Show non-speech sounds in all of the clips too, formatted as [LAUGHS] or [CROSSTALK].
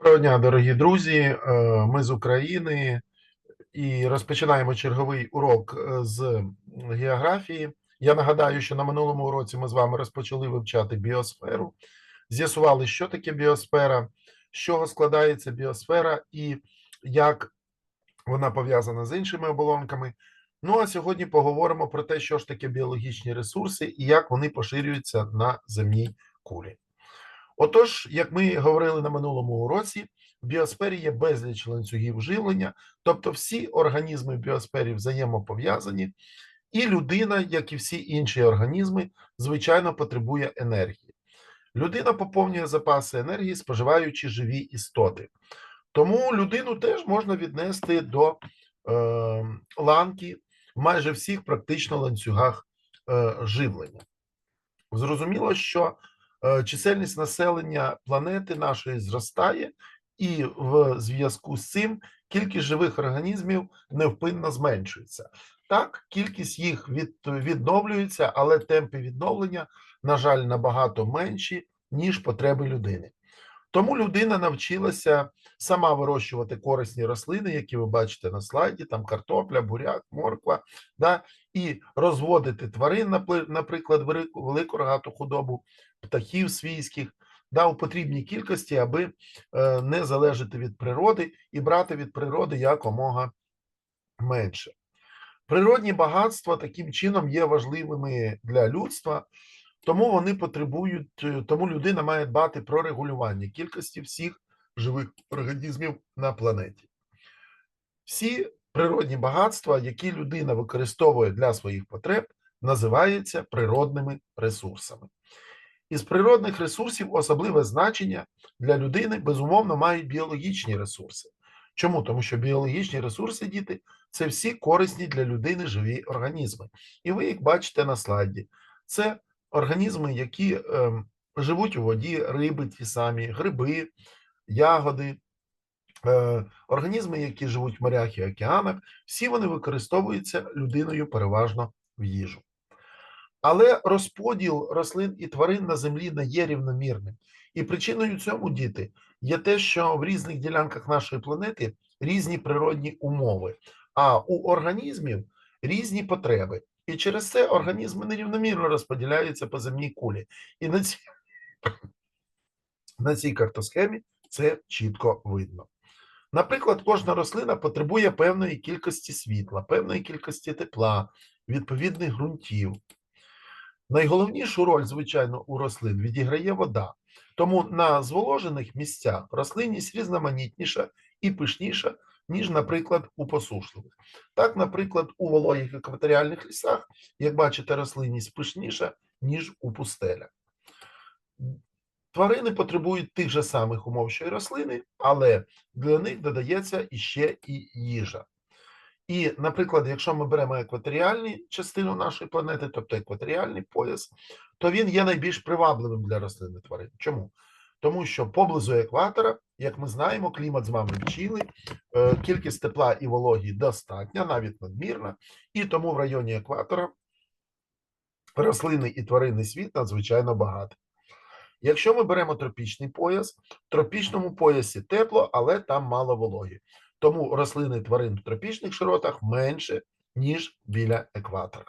Доброго дня, дорогі друзі. Е, Ми з України і розпочинаємо черговий урок е, з географії. Я нагадаю, що на минулому уроці ми з вами розпочали вивчати біосферу, з'ясували, що таке біосфера, з чого складається біосфера і як вона пов'язана з іншими оболонками. Ну а сьогодні поговоримо про те, що ж таке біологічні ресурси і як вони поширюються на земній кулі. Отож, як ми говорили на минулому уроці, в біосфері є безліч ланцюгів живлення, тобто всі організми в біосфері взаємопов'язані, і людина, як і всі інші організми, звичайно потребує енергії. Людина поповнює запаси енергії, споживаючи живі істоти. Тому людину теж можна віднести до е, ланки майже всіх практично ланцюгах е, живлення. Зрозуміло, що чисельність населення планети нашої зростає, і в зв'язку з цим кількість живих організмів невпинно зменшується. Так, кількість їх від, відновлюється, але темпи відновлення, на жаль, набагато менші, ніж потреби людини. Тому людина навчилася сама вирощувати корисні рослини, які ви бачите на слайді: там картопля, буряк, морква, да, і розводити тварин, наприклад, велику, рогату худобу, птахів свійських, да, у потрібній кількості, аби е, не залежати від природи і брати від природи якомога менше. Природні багатства таким чином є важливими для людства, тому вони потребують, е, тому людина має дбати про регулювання кількості всіх живих організмів на планеті. Всі природні багатства, які людина використовує для своїх потреб, називаються природними ресурсами. Із природних ресурсів особливе значення для людини безумовно мають біологічні ресурси. Чому? Тому що біологічні ресурси, діти, це всі корисні для людини живі організми. І ви їх бачите на слайді. Це організми, які ем, живуть у воді, риби ті самі, гриби, ягоди, е, організми, які живуть в морях і океанах, всі вони використовуються людиною переважно в їжу. Але розподіл рослин і тварин на землі не є рівномірним. І причиною цьому, діти, є те, що в різних ділянках нашої планети різні природні умови, а у організмів різні потреби. І через це організми нерівномірно розподіляються по земній кулі. І на цій, [LAUGHS] на цій картосхемі це чітко видно. Наприклад, кожна рослина потребує певної кількості світла, певної кількості тепла, відповідних ґрунтів. Найголовнішу роль, звичайно, у рослин відіграє вода. Тому на зволожених місцях рослинність різноманітніша і пишніша, ніж, наприклад, у посушливих. Так, наприклад, у вологих екваторіальних лісах, як бачите, рослинність пишніша, ніж у пустелях. Тварини потребують тих же самих умов, що й рослини, але для них додається іще і їжа. І, наприклад, якщо ми беремо екваторіальну частину нашої планети, тобто екваторіальний пояс, то він є найбільш привабливим для рослин і тварин. Чому? Тому що поблизу екватора, як ми знаємо, клімат з вами вчили, е, кількість тепла і вологі достатня, навіть надмірна, і тому в районі екватора рослини і тваринний світ надзвичайно багатий. Якщо ми беремо тропічний пояс, в тропічному поясі тепло, але там мало вологі. Тому рослини тварин в тропічних широтах менше, ніж біля екватора.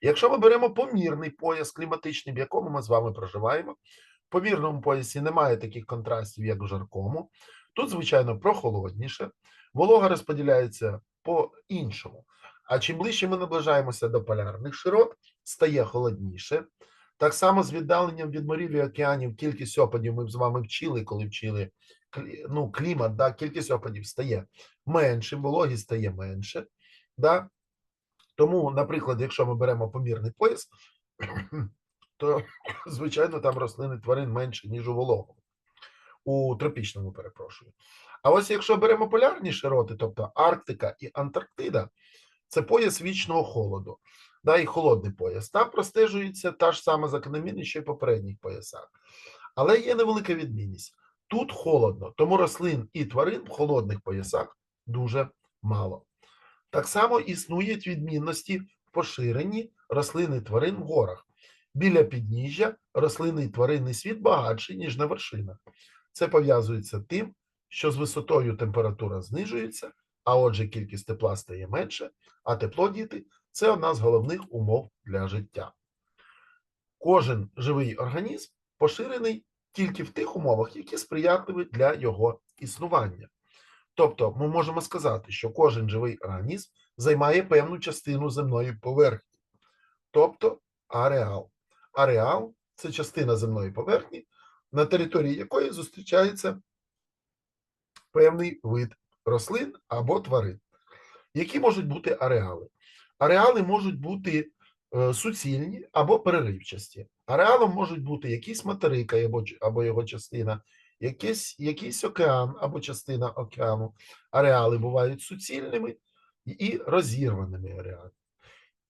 Якщо ми беремо помірний пояс кліматичний, в якому ми з вами проживаємо, помірному поясі немає таких контрастів, як в жаркому. Тут, звичайно, прохолодніше, волога розподіляється по-іншому. А чим ближче ми наближаємося до полярних широт, стає холодніше. Так само з віддаленням від морів і океанів кількість опадів ми з вами вчили, коли вчили ну, клімат, да, кількість опадів стає менше, вологість стає менше. Да? Тому, наприклад, якщо ми беремо помірний пояс, то, [COUGHS] звичайно, там рослини тварин менше, ніж у вологому, у тропічному, перепрошую. А ось якщо беремо полярні широти, тобто Арктика і Антарктида, це пояс вічного холоду, да, і холодний пояс. Там простежується та ж сама закономірність, що й попередніх поясах. Але є невелика відмінність. Тут холодно, тому рослин і тварин в холодних поясах дуже мало. Так само існують відмінності в поширенні рослин і тварин в горах. Біля підніжжя рослинний тваринний світ багатший, ніж на вершинах. Це пов'язується тим, що з висотою температура знижується, а отже, кількість тепла стає менше, а тепло діти це одна з головних умов для життя. Кожен живий організм поширений тільки в тих умовах, які сприятливі для його існування. Тобто, ми можемо сказати, що кожен живий організм займає певну частину земної поверхні, тобто ареал. Ареал це частина земної поверхні, на території якої зустрічається певний вид рослин або тварин. Які можуть бути ареали? Ареали можуть бути е, суцільні або переривчасті. Ареалом можуть бути якийсь материк або, або його частина, якийсь, якийсь океан або частина океану. Ареали бувають суцільними і розірваними ареалами.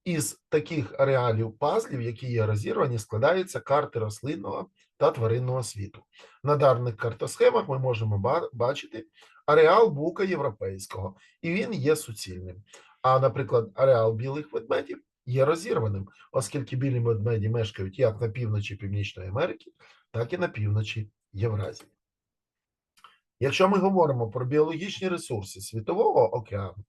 Із таких ареалів пазлів, які є розірвані, складаються карти рослинного та тваринного світу. На даних картосхемах ми можемо бачити ареал бука європейського, і він є суцільним. А, наприклад, ареал білих ведмедів є розірваним, оскільки білі ведмеді мешкають як на півночі Північної Америки, так і на півночі Євразії. Якщо ми говоримо про біологічні ресурси Світового океану,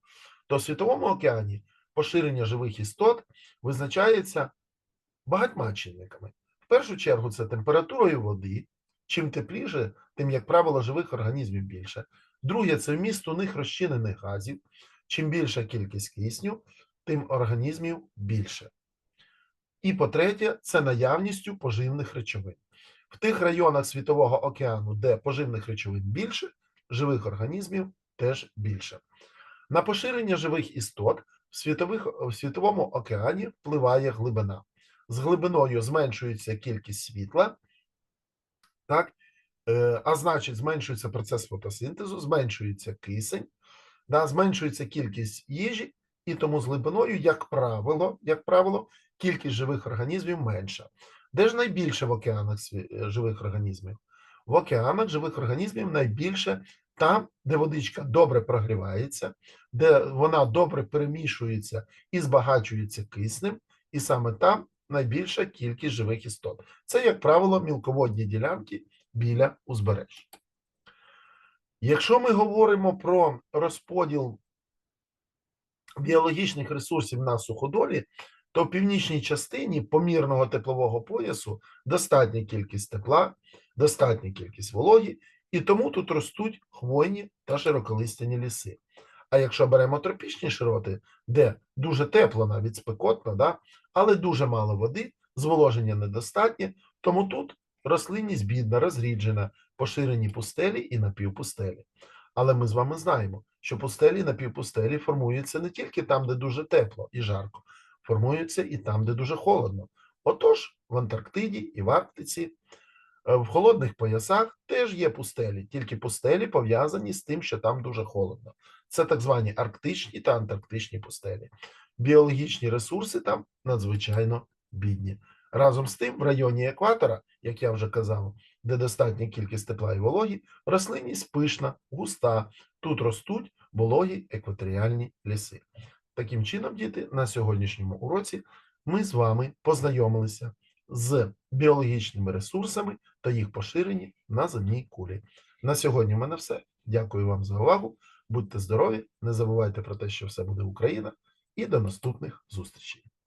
то в Світовому океані поширення живих істот визначається багатьма чинниками. В першу чергу це температурою води. Чим тепліше, тим, як правило, живих організмів більше. Друге це вміст у них розчинених газів. Чим більша кількість кисню, тим організмів більше. І по-третє, це наявністю поживних речовин. В тих районах Світового океану, де поживних речовин більше, живих організмів теж більше. На поширення живих істот в, світових, в Світовому океані впливає глибина. З глибиною зменшується кількість світла, так? Е, а значить, зменшується процес фотосинтезу, зменшується кисень, да, зменшується кількість їжі, і тому з глибиною, як правило, як правило, кількість живих організмів менша. Де ж найбільше в океанах живих організмів? В океанах живих організмів найбільше там, де водичка добре прогрівається, де вона добре перемішується і збагачується киснем, і саме там найбільша кількість живих істот. Це, як правило, мілководні ділянки біля узбережжя. Якщо ми говоримо про розподіл біологічних ресурсів на суходолі, то в північній частині помірного теплового поясу достатня кількість тепла, достатня кількість вологі, і тому тут ростуть хвойні та широколистяні ліси. А якщо беремо тропічні широти, де дуже тепло, навіть спекотно, да, але дуже мало води, зволоження недостатнє, тому тут рослинність бідна, розріджена, поширені пустелі і напівпустелі. Але ми з вами знаємо, що пустелі і напівпустелі формуються не тільки там, де дуже тепло і жарко, формуються і там, де дуже холодно. Отож, в Антарктиді і в Арктиці, в холодних поясах теж є пустелі, тільки пустелі пов'язані з тим, що там дуже холодно. Це так звані арктичні та антарктичні пустелі. Біологічні ресурси там надзвичайно бідні. Разом з тим, в районі екватора, як я вже казав, де достатня кількість тепла і вологі, рослинність пишна, густа. Тут ростуть вологі екваторіальні ліси. Таким чином, діти, на сьогоднішньому уроці ми з вами познайомилися з біологічними ресурсами та їх поширенні на земній кулі. На сьогодні в мене все. Дякую вам за увагу. Будьте здорові, не забувайте про те, що все буде Україна, і до наступних зустрічей.